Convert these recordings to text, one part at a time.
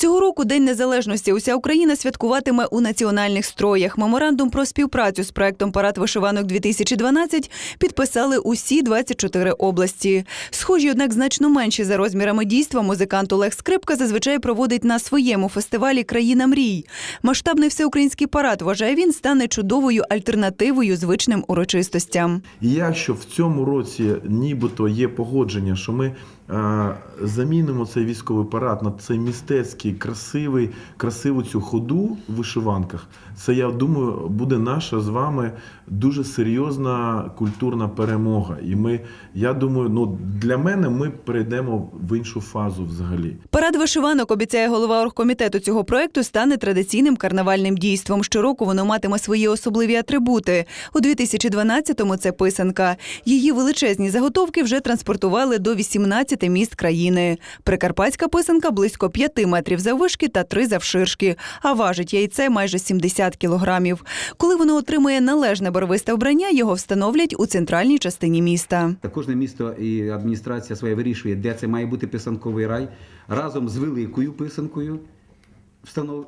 Цього року День Незалежності уся Україна святкуватиме у національних строях. Меморандум про співпрацю з проектом Парад вишиванок 2012 підписали усі 24 області. Схожі, однак значно менші за розмірами дійства. Музикант Олег Скрипка зазвичай проводить на своєму фестивалі Країна мрій. Масштабний всеукраїнський парад вважає він стане чудовою альтернативою звичним урочистостям. Якщо в цьому році нібито є погодження, що ми е, замінимо цей військовий парад на цей містецький, красивий, красиву цю ходу в вишиванках, це я думаю, буде наша з вами дуже серйозна культурна перемога. І ми, я думаю, ну для мене ми перейдемо в іншу фазу взагалі. Парад вишиванок, обіцяє голова оргкомітету цього проекту, стане традиційним карнавальним дійством. Щороку воно матиме свої особливі атрибути. У 2012-му це писанка. Її величезні заготовки вже транспортували до 18 міст країни. Прикарпатська писанка близько 5 метрів заввишки та 3 завширшки, а важить яйце майже 70 кілограмів. Коли воно отримує належне барвисте вбрання, його встановлять у центральній частині міста. Та кожне місто і адміністрація своя вирішує, де це має бути писанковий рай разом з великою писанкою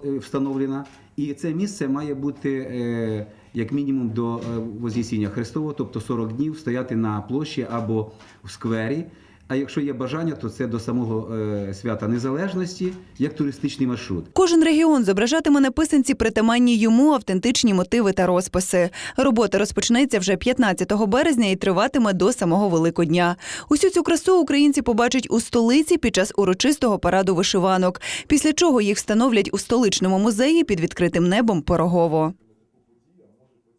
е, встановлена. І це місце має бути е, як мінімум до е, Вознесіння Христового, тобто 40 днів стояти на площі або в сквері. А якщо є бажання, то це до самого е, свята незалежності як туристичний маршрут. Кожен регіон зображатиме на писанці притаманні йому автентичні мотиви та розписи. Робота розпочнеться вже 15 березня і триватиме до самого Великодня. Усю цю красу українці побачать у столиці під час урочистого параду вишиванок, після чого їх встановлять у столичному музеї під відкритим небом Пирогово.